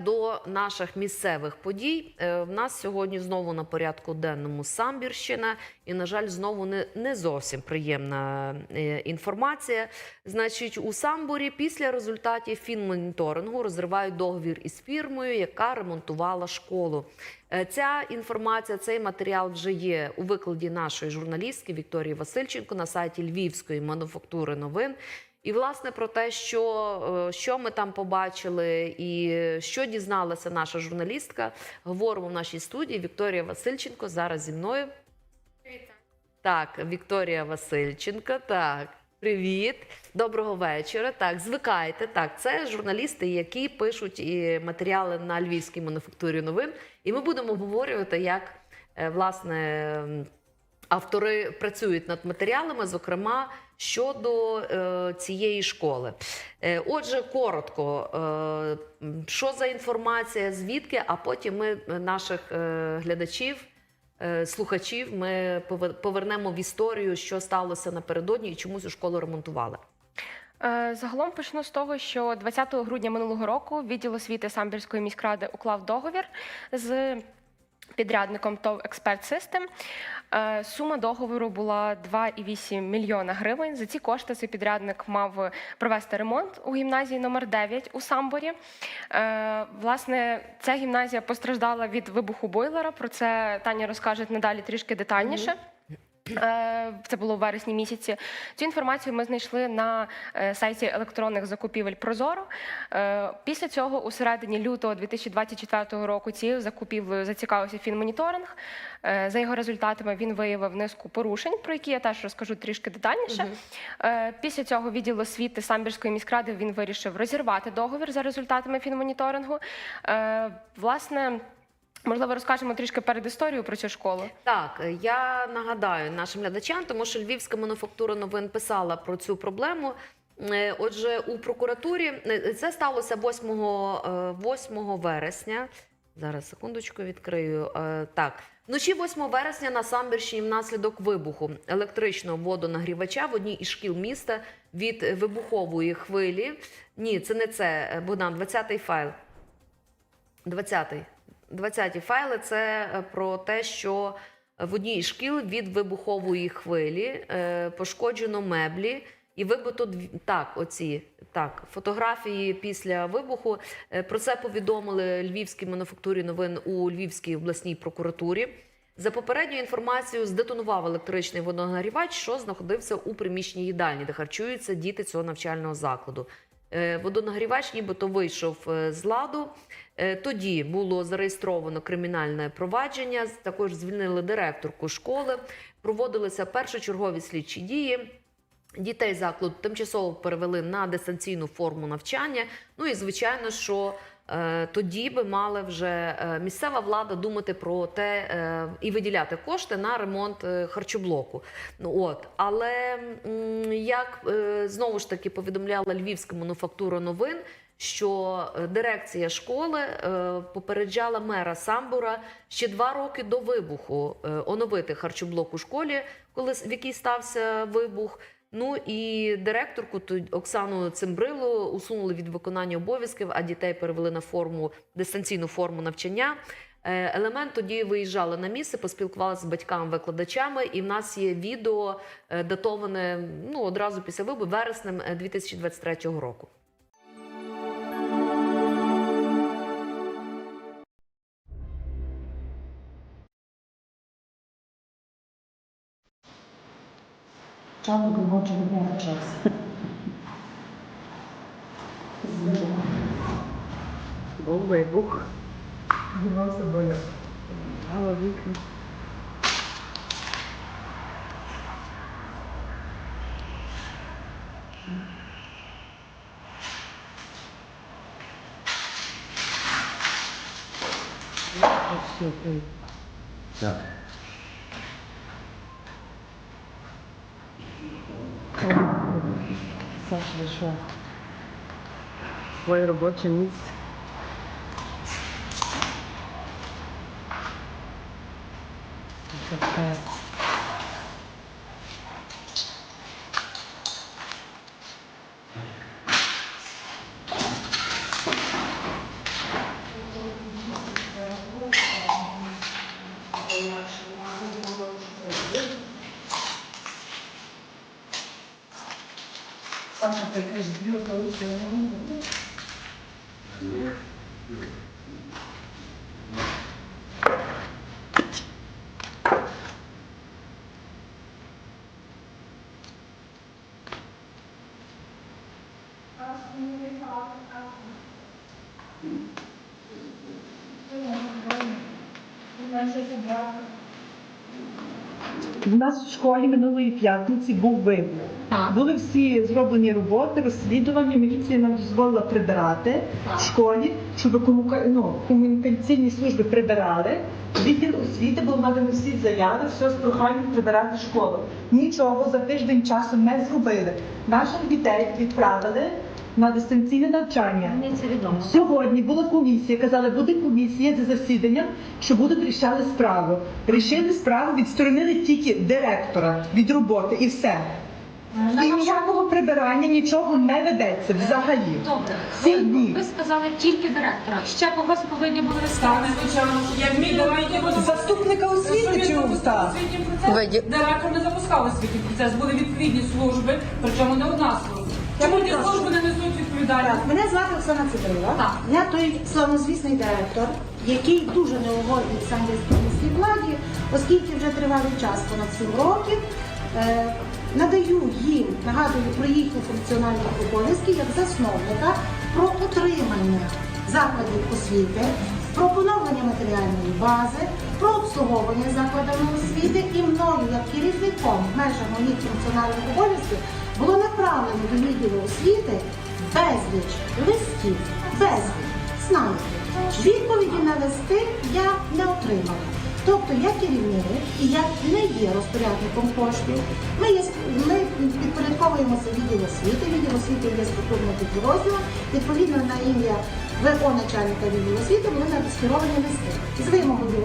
До наших місцевих подій Е, в нас сьогодні знову на порядку денному Самбірщина, і на жаль, знову не, не зовсім приємна е, інформація. Значить, у Самбурі після результатів фінмоніторингу розривають договір із фірмою, яка ремонтувала школу. Е, Ця інформація, цей матеріал вже є у викладі нашої журналістки Вікторії Васильченко на сайті Львівської мануфактури новин. І власне про те, що, е, що ми там побачили, і що дізналася наша журналістка, говоримо в нашій студії. Вікторія Васильченко зараз зі мною. Так, Вікторія Васильченко. Так, привіт, доброго вечора. Так, звикайте. Так, це журналісти, які пишуть і матеріали на львівській мануфактурі новин. І ми будемо обговорювати, як е, власне автори працюють над матеріалами, зокрема щодо е, цієї школи. Е, отже, коротко, е, що за інформація, звідки, а потім ми е, наших е, глядачів. е, Слухачів ми повернемо в історію, що сталося напередодні і чому цю школу ремонтували. Е, Загалом почну з того, що 20 грудня минулого року відділ освіти Самбірської міськради уклав договір з підрядником ТОВ Експерт Систем. Е, Сума договору була 2,8 мільйона гривень. За ці кошти цей підрядник мав провести ремонт у гімназії номер 9 у Самборі. Е, Власне, ця гімназія постраждала від вибуху бойлера. Про це Таня розкаже надалі трішки детальніше. Е, Це було в вересні місяці. Цю інформацію ми знайшли на е, сайті електронних закупівель Прозоро. Е, Після цього, у середині лютого 2024 року, цією закупівлею зацікавився фінмоніторинг. За його результатами він виявив низку порушень, про які я теж розкажу трішки детальніше. Е, Після цього відділ освіти Самбірської міськради він вирішив розірвати договір за результатами фінмоніторингу. Власне. Можливо, розкажемо трішки перед історією про цю школу. Так, е, я нагадаю нашим глядачам, тому що Львівська мануфактура новин писала про цю проблему. Е, Отже, у прокуратурі е, це сталося 8, е, 8 вересня. Зараз секундочку відкрию. Е, Так, вночі 8 вересня на Самбірщині внаслідок вибуху електричного водонагрівача в одній із шкіл міста від вибухової хвилі. Ні, це не це, е, Богдан, 20-й файл. 20-й. 20-ті файли це е, про те, що в одній шкіл від вибухової хвилі е, пошкоджено меблі і вибито так, оці так, фотографії після вибуху. Е, Про це повідомили Львівській мануфактурі новин у Львівській обласній прокуратурі. За попередньою інформацією, здетонував електричний водонагрівач, що знаходився у приміщенні їдальні, де харчуються діти цього навчального закладу. Водонагрівач нібито вийшов з ладу. Е, Тоді було зареєстровано кримінальне провадження. Також звільнили директорку школи. Проводилися першочергові слідчі дії. Дітей закладу тимчасово перевели на дистанційну форму навчання. Ну і звичайно, що е, тоді би мала вже е, місцева влада думати про те е, і виділяти кошти на ремонт е, харчоблоку. Ну от, але як е, знову ж таки повідомляла Львівська мануфактура новин. Що е, дирекція школи е, попереджала мера Самбура ще два роки до вибуху е, оновити харчоблок у школі, коли в якій стався вибух. Ну і директорку Оксану Цимбрилу усунули від виконання обов'язків, а дітей перевели на форму дистанційну форму навчання. Елемент тоді виїжджали на місце, поспілкувалися з батьками-викладачами, і в нас є відео датоване ну одразу після вибуху вереснем е, 2023 року. Чоловік хоче вибрати час. Був вибух. Дивався боля. Мало вікна. Все, окей. Так. Саша, ви що? Своє У нас в школі минулої п'ятниці був вибух. Були всі зроблені роботи, розслідування. Міліція нам дозволила прибирати в школі, щоб ну, комунікаційні служби прибирали. Відділ освіти був надані всі заяви, все з проханням прибирати школу. Нічого за тиждень часу не зробили. Наших дітей відправили на дистанційне навчання. Мені це відомо. Сьогодні була комісія, казали, буде комісія за засіданням, що будуть рішати справу. Рішили справу, відсторонили тільки директора від роботи і все. І ніякого прибирання, нічого не ведеться взагалі. Добре. Всі дні. Ви сказали тільки директора. Ще когось повинні були виставити. Заступника освіти чи уста? Директор не запускав освітній процес, були відповідні служби, причому не одна служба. Ті служби не несуть відповідальність? Мене звати Оксана Цибрила. Так. Я той славнозвісний директор, який дуже неугодний міській владі, оскільки вже тривалий час, понад 7 років, е, надаю їм, нагадую про їхні функціональні обов'язки як засновника про утримання закладів освіти, про поновлення матеріальної бази, про обслуговування закладами освіти і мною як керівником в межах моїх функціональних обов'язків було направлено до відділу освіти безліч листів, безліч, знаєте. Відповіді на листи я не отримала. Тобто я керівник і я не є розпорядником коштів. Ми, є, ми підпорядковуємося відділу освіти. Відділ освіти є структурним підрозділом. Відповідно на ім'я ВО начальника відділу освіти були скеровані листи з вимогою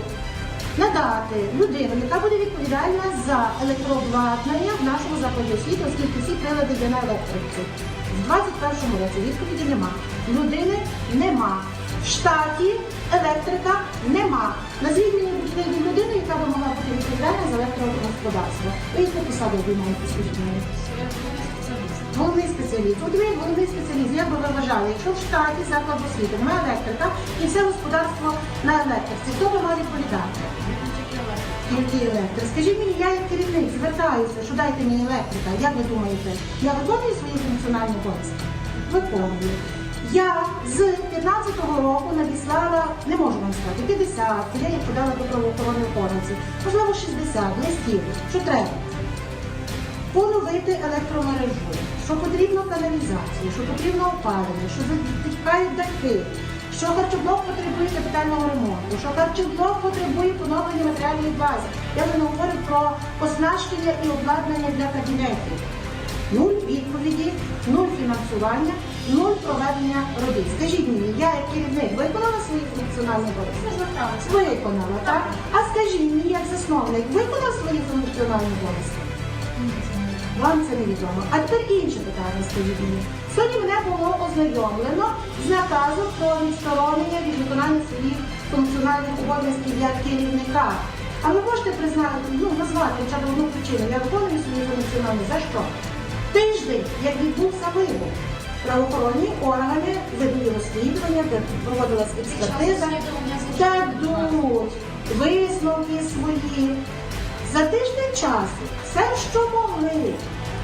надати людину, яка буде відповідальна за електрообладнання в нашому закладі освіти, оскільки всі прилади є на електриці. В 21 році відповіді нема. Людини нема. В штаті електрика нема. Назвіть мені відповідну людину, яка би могла бути відповідальна за електрогосподарство. Ви яку посаду обіймаєте, мені? Головний спеціаліст. От ви головний спеціаліст, як би ви вважали, якщо в штаті закладу освіти немає електрика і все господарство на електриці, хто би має відповідати? Тільки електрик. Скажіть мені, я як керівник звертаюся, що дайте мені електрика. Як ви думаєте, я виконую свої функціональні обов'язки? Виконую. Я з 15-го року надіслала, не можу вам сказати, 50, я їх подала до правоохоронних органів, можливо 60 листів, що треба поновити електромережу, що потрібно каналізацію, що потрібно опалення, що затікають дахи, що харчоблок потребує капітального ремонту, що харчоблок потребує поновлення матеріальної бази. Я вже не говорю про оснащення і обладнання для кабінетів. Нуль відповіді, нуль фінансування, нуль проведення робіт. Скажіть мені, я як керівник виконала свої функціональні обов'язки? Виконала, так? А скажіть мені, як засновник, виконав свої функціональні обов'язки? Вам це невідомо. А тепер інше питання скажіть мені. Сьогодні мене було ознайомлено з наказом про відсторонення від виконання своїх функціональних обов'язків як керівника. А ви можете признати, ну, назвати хоча б одну причину, я виконую свої функціональні за що? Тиждень, як відбувся вибух, правоохоронні органи ведуть розслідування, де проводилась експертиза, дадуть висновки свої. За тиждень часу все, що могли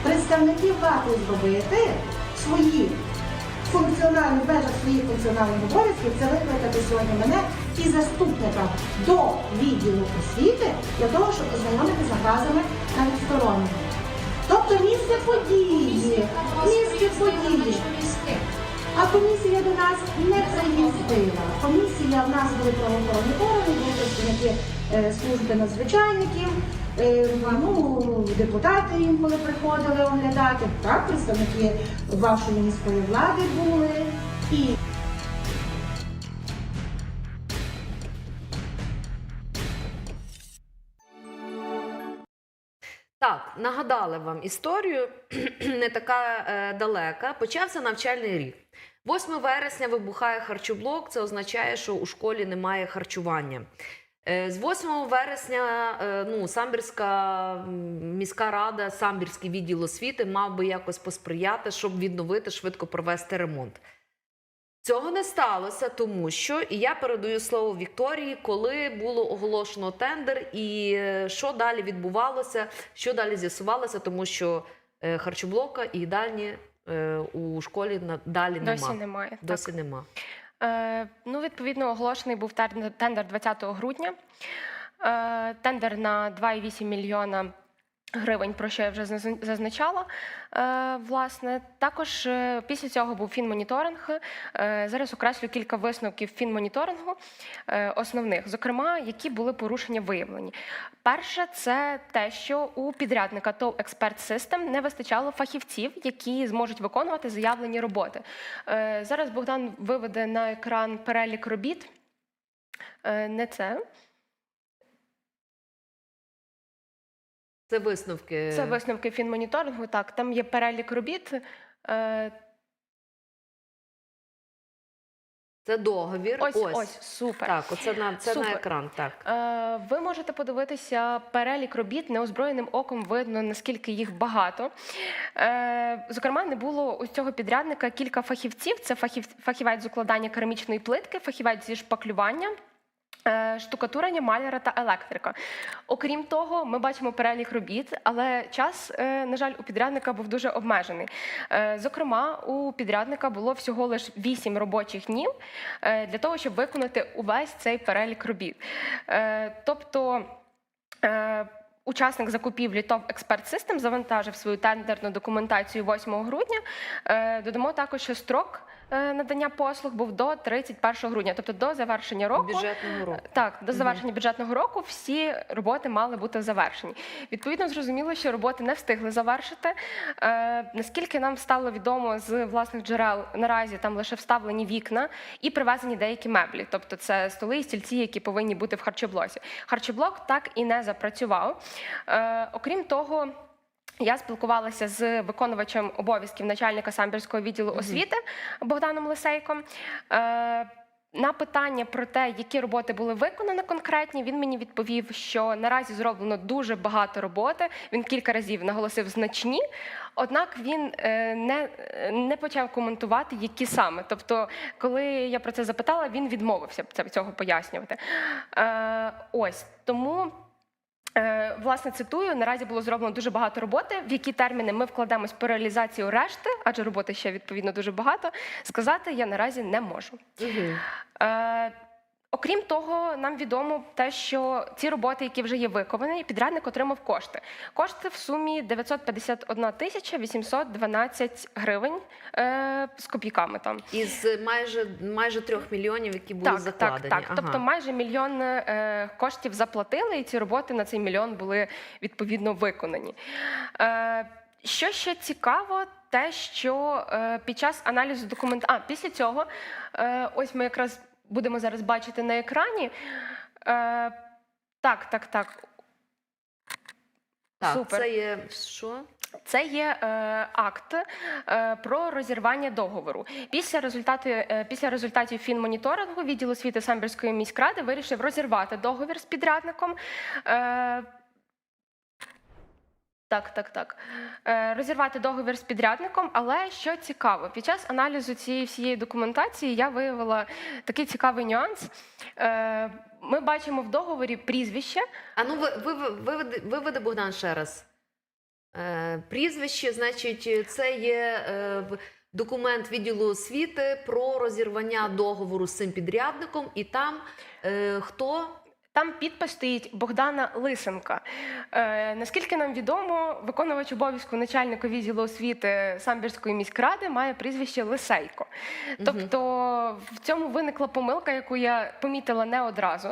представники влади зробити свої функціональні межах своїх функціональних обов'язків, це викликати сьогодні мене і заступника до відділу освіти для того, щоб ознайомити з наказами на відсторонення. Тобто місце події, місце події. А комісія до нас не приїздила. Комісія в нас були правоохоронні органи, були представники служби надзвичайників, е, ну, депутати інколи приходили оглядати, так, представники вашої міської влади були. І Так, нагадали вам історію, не така е, далека. Почався навчальний рік. 8 вересня вибухає харчоблок. Це означає, що у школі немає харчування. Е, З 8 вересня е, ну, Самбірська міська рада, Самбірський відділ освіти мав би якось посприяти, щоб відновити, швидко провести ремонт. Цього не сталося, тому що і я передаю слово Вікторії, коли було оголошено тендер, і е, що далі відбувалося, що далі з'ясувалося, тому що харчоблока і їдальні е, у школі далі Досі немає. Досі нема. Е, ну, відповідно, оголошений був тендер 20 грудня. Е, тендер на 2,8 мільйона гривень, про що я вже зазначала. Е, власне, також е, після цього був фінмоніторинг. Е, зараз окреслю кілька висновків фінмоніторингу основних, зокрема, які були порушення виявлені. Перше, це те, що у підрядника ТОВ Експерт Систем не вистачало фахівців, які зможуть виконувати заявлені роботи. Зараз Богдан виведе на екран перелік робіт. Не це. Це висновки. Це висновки фінмоніторингу. Так, там є перелік робіт. Е, Це договір. Ось, ось, супер. Так, оце на це на Супер. екран. Так. Е, Ви можете подивитися перелік робіт неозброєним оком видно, наскільки їх багато. Е, Зокрема, не було у цього підрядника кілька фахівців: це фахів, фахівець з укладання керамічної плитки, фахівець зі шпаклювання. Е, Штукатурення, маляра та електрика. Окрім того, ми бачимо перелік робіт, але час, е, на жаль, у підрядника був дуже обмежений. Е, Зокрема, у підрядника було всього лише 8 робочих днів для того, щоб виконати увесь цей перелік робіт. Тобто учасник закупівлі ТОВ Експерт Систем завантажив свою тендерну документацію 8 грудня. Додамо також, що строк надання послуг був до 31 грудня, тобто до завершення року. Бюджетного року. Так, до завершення бюджетного року всі роботи мали бути завершені. Відповідно, зрозуміло, що роботи не встигли завершити. Е, наскільки нам стало відомо з власних джерел, наразі там лише вставлені вікна і привезені деякі меблі, тобто це столи і стільці, які повинні бути в харчоблоці. Харчоблок так і не запрацював. Е, окрім того. Я спілкувалася з виконувачем обов'язків начальника самбірського відділу освіти Богданом Лисейком. Е, на питання про те, які роботи були виконані конкретні, він мені відповів, що наразі зроблено дуже багато роботи. Він кілька разів наголосив значні, однак він е, не, не почав коментувати, які саме. Тобто, коли я про це запитала, він відмовився цього пояснювати. Е, ось тому. Е, Власне, цитую, наразі було зроблено дуже багато роботи. В які терміни ми вкладемось по реалізацію решти, адже роботи ще відповідно дуже багато. Сказати я наразі не можу. Угу. Окрім того, нам відомо те, що ці роботи, які вже є виконані, підрядник отримав кошти. Кошти в сумі 951 тисяча 812 гривень е, з копійками там. Із майже майже трьох мільйонів, які були Так, закладені. так, так. Ага. Тобто майже мільйон е, коштів заплатили, і ці роботи на цей мільйон були відповідно виконані. Е, що ще цікаво, те, що е, під час аналізу документ... А, після цього, е, ось ми якраз будемо зараз бачити на екрані. Е, так, так, так. так, супер. це є що? Це є е, акт е, про розірвання договору. Після результати, е, після результатів фінмоніторингу відділ освіти Самбірської міськради вирішив розірвати договір з підрядником. Е, так, так, так. Е, розірвати договір з підрядником, але що цікаво, під час аналізу цієї всієї документації я виявила такий цікавий нюанс. Е, ми бачимо в договорі прізвище, А ну ви, ви, ви, виведи, виведи Богдан ще раз. Е, прізвище, значить, це є документ відділу освіти про розірвання договору з цим підрядником, і там хто Там підпис стоїть Богдана Лисенка. Е, наскільки нам відомо, виконувач обов'язку начальника відділу освіти Самбірської міськради має прізвище Лисейко. Тобто в цьому виникла помилка, яку я помітила не одразу.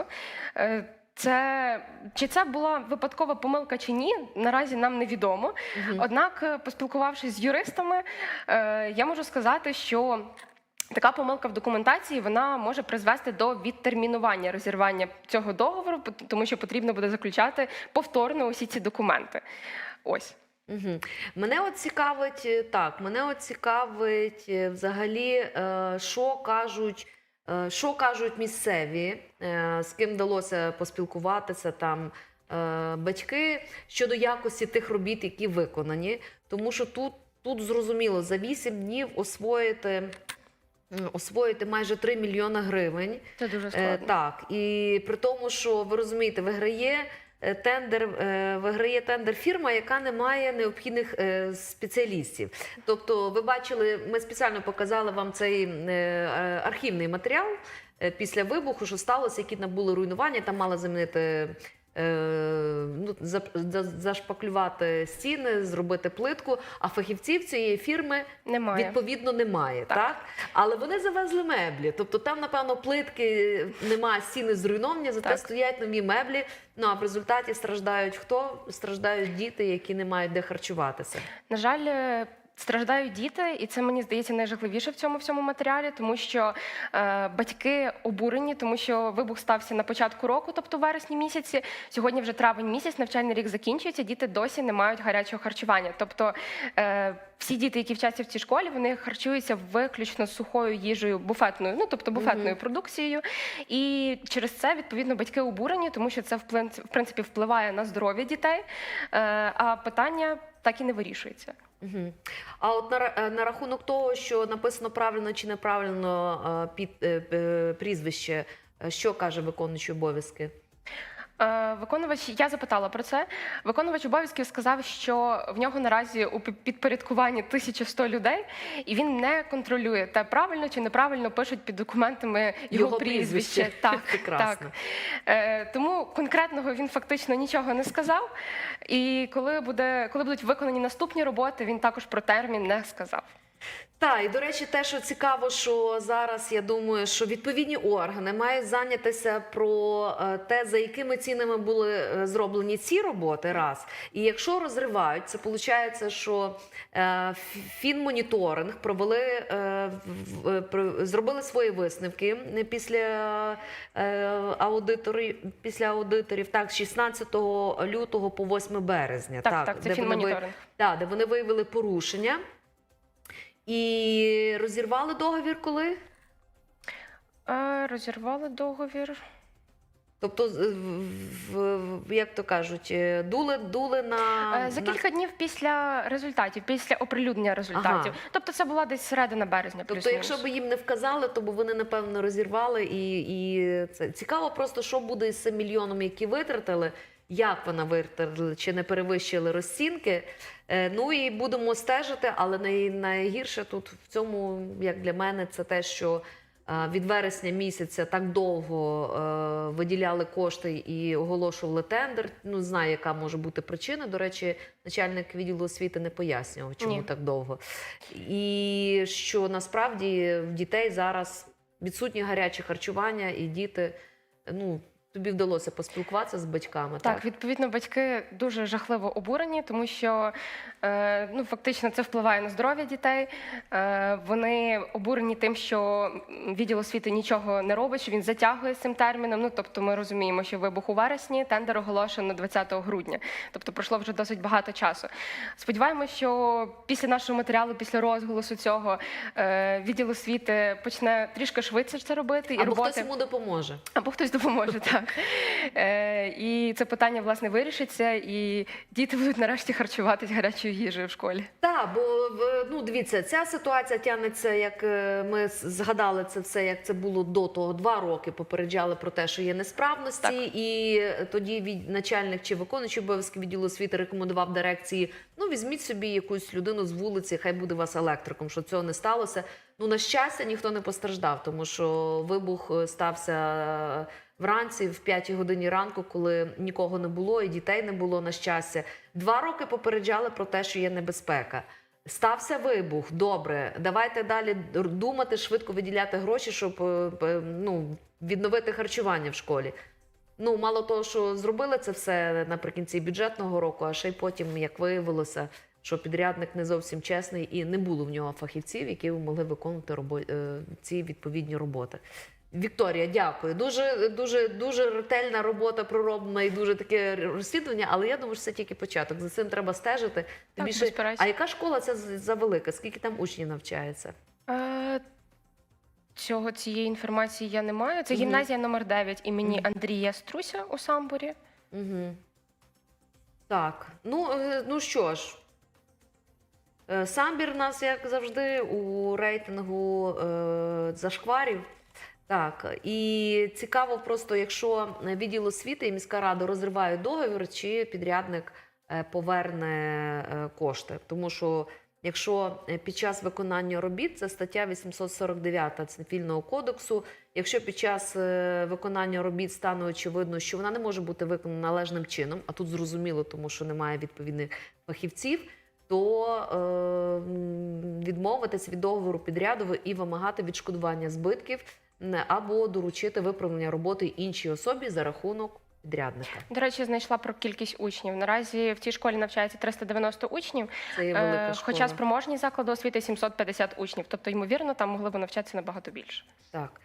Е, це чи це була випадкова помилка чи ні, наразі нам невідомо. Однак, е, поспілкувавшись з юристами, е, я можу сказати, що Така помилка в документації вона може призвести до відтермінування розірвання цього договору, тому що потрібно буде заключати повторно усі ці документи. Ось. Угу. Мене от цікавить е, так, мене от цікавить е, взагалі, е, що кажуть Що кажуть місцеві, з ким вдалося поспілкуватися там батьки щодо якості тих робіт, які виконані, тому що тут, тут зрозуміло, за 8 днів освоїти, освоїти майже 3 мільйони гривень. Це дуже Е, складно. так, і при тому, що ви розумієте, виграє е, тендер, е, виграє тендер фірма, яка не має необхідних спеціалістів. Тобто, ви бачили, ми спеціально показали вам цей архівний матеріал після вибуху, що сталося, які набули руйнування. Там мали замінити. Е, Ну, за- за- зашпаклювати стіни, зробити плитку. А фахівців цієї фірми Немає. відповідно немає, так. Так. Але вони завезли меблі. Тобто там, напевно, плитки немає, стіни зруйновані, зате Так. стоять нові меблі. Ну а в результаті страждають хто? Страждають діти, які не мають де харчуватися. На жаль, е, страждають діти, і це мені здається найжахливіше в цьому всьому матеріалі, тому що е, батьки обурені, тому що вибух стався на початку року, тобто в вересні місяці. Сьогодні вже травень місяць, навчальний рік закінчується. Діти досі не мають гарячого харчування. Тобто е, всі діти, які вчаться в цій школі, вони харчуються виключно сухою їжею, буфетною, ну тобто буфетною продукцією. І через це відповідно батьки обурені, тому що це в принципі впливає на здоров'я дітей. Е, а питання так і не вирішується. Угу. А от на, е, на рахунок того, що написано правильно чи неправильно е, під е, прізвище, що каже виконуючий обов'язки? Е, Виконувач, я запитала про це. Виконувач обов'язків сказав, що в нього наразі у пі- підпорядкуванні 1100 людей, і він не контролює те, правильно чи неправильно пишуть під документами його, Його прізвище. прізвище. Так, Прекрасно. так. Е, тому конкретного він фактично нічого не сказав. І коли буде, коли будуть виконані наступні роботи, він також про термін не сказав. Так, і до речі, те, що цікаво, що зараз я думаю, що відповідні органи мають зайнятися про е, те, за якими цінами були е, зроблені ці роботи, раз. І якщо розривають, це виходить, що е, фінмоніторинг провели зробили свої висновки після аудиторів, після аудиторів, так, з 16 лютого по 8 березня. Так, так, це де вони фінмоніторинг. так, де вони виявили порушення. І розірвали договір коли? Е, розірвали договір. Тобто, в, в- як то кажуть, е, дули, дули на, Е, За на- кілька днів після результатів, після оприлюднення результатів. Ага. Тобто це була десь середина березня. Тобто, плюс-мінус. якщо б їм не вказали, то б вони напевно розірвали. І, і це цікаво, просто що буде з цим мільйоном, які витратили, як вона витратили, чи не перевищили розцінки. Е, Ну і будемо стежити, але найгірше тут в цьому, як для мене, це те, що е, від вересня місяця так довго е, виділяли кошти і оголошували тендер. Ну, знаю, яка може бути причина. До речі, начальник відділу освіти не пояснював, чому Ні. так довго. І що насправді в дітей зараз відсутнє гаряче харчування, і діти, ну. Тобі вдалося поспілкуватися з батьками, так? Так, відповідно, батьки дуже жахливо обурені, тому що е, ну, фактично це впливає на здоров'я дітей. Е, вони обурені тим, що відділ освіти нічого не робить, що він затягує з цим терміном. Ну тобто, ми розуміємо, що вибух у вересні, тендер оголошено 20 грудня. Тобто пройшло вже досить багато часу. Сподіваємося, що після нашого матеріалу, після розголосу цього, е, відділ освіти почне трішки швидше це робити. І Або роботи... хтось йому допоможе. Або хтось допоможе, так. Е, і це питання власне вирішиться, і діти будуть нарешті харчуватись гарячою їжею в школі. Так, бо ну дивіться, ця ситуація тягнеться, як е, ми згадали це все, як це було до того. Два роки попереджали про те, що є несправності, Так. і тоді від начальник чи виконуючий обов'язки відділу освіти рекомендував дирекції: ну візьміть собі якусь людину з вулиці, хай буде вас електриком, що цього не сталося. Ну на щастя, ніхто не постраждав, тому що вибух е, стався. Вранці в 5 годині ранку, коли нікого не було і дітей не було на щастя, два роки попереджали про те, що є небезпека. Стався вибух. Добре, давайте далі думати, швидко виділяти гроші, щоб е, е, ну, відновити харчування в школі. Ну, мало того, що зробили це все наприкінці бюджетного року, а ще й потім, як виявилося, що підрядник не зовсім чесний і не було в нього фахівців, які могли виконувати е, ці відповідні роботи. Вікторія, дякую. Дуже дуже дуже ретельна робота пророблена і дуже таке розслідування. Але я думаю, що це тільки початок. За цим треба стежити. Тим Так, більше, безперечно. а яка школа ця за за велика? Скільки там учнів навчається? Е, Цього цієї інформації я не маю. Це Мгм. гімназія номер 9 імені Андрія Струся у Самбурі. Угу. Так, ну, е, ну що ж. Е, Самбір у нас, як завжди, у рейтингу е, зашкварів. Так, і цікаво просто, якщо відділ освіти і міська рада розривають договір, чи підрядник е, поверне е, кошти. Тому що якщо е, під час виконання робіт, це стаття 849 Цивільного кодексу, якщо під час е, виконання робіт стане очевидно, що вона не може бути виконана належним чином, а тут зрозуміло, тому що немає відповідних фахівців, то е, відмовитись від договору підряду і вимагати відшкодування збитків або доручити виправлення роботи іншій особі за рахунок підрядника. До речі, знайшла про кількість учнів. Наразі в цій школі навчається 390 учнів, Це є е, велика школа. хоча спроможні заклади освіти 750 учнів. Тобто, ймовірно, там могли б навчатися набагато більше. Так.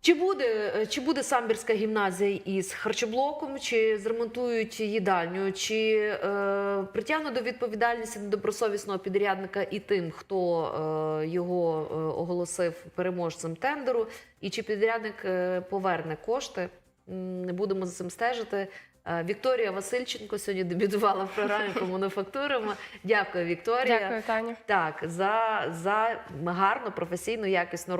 Чи буде, е, чи буде самбірська гімназія із харчоблоком, чи зремонтують їдальню, чи е, притягнуть до відповідальності недобросовісного підрядника і тим, хто е, його е, оголосив переможцем тендеру, і чи підрядник е, поверне кошти? Не будемо за цим стежити. Е, Вікторія Васильченко сьогодні дебютувала в програмі по мануфактурам. Дякую, Вікторія. Дякую, Таня. Так, за, за гарну, професійну, якісну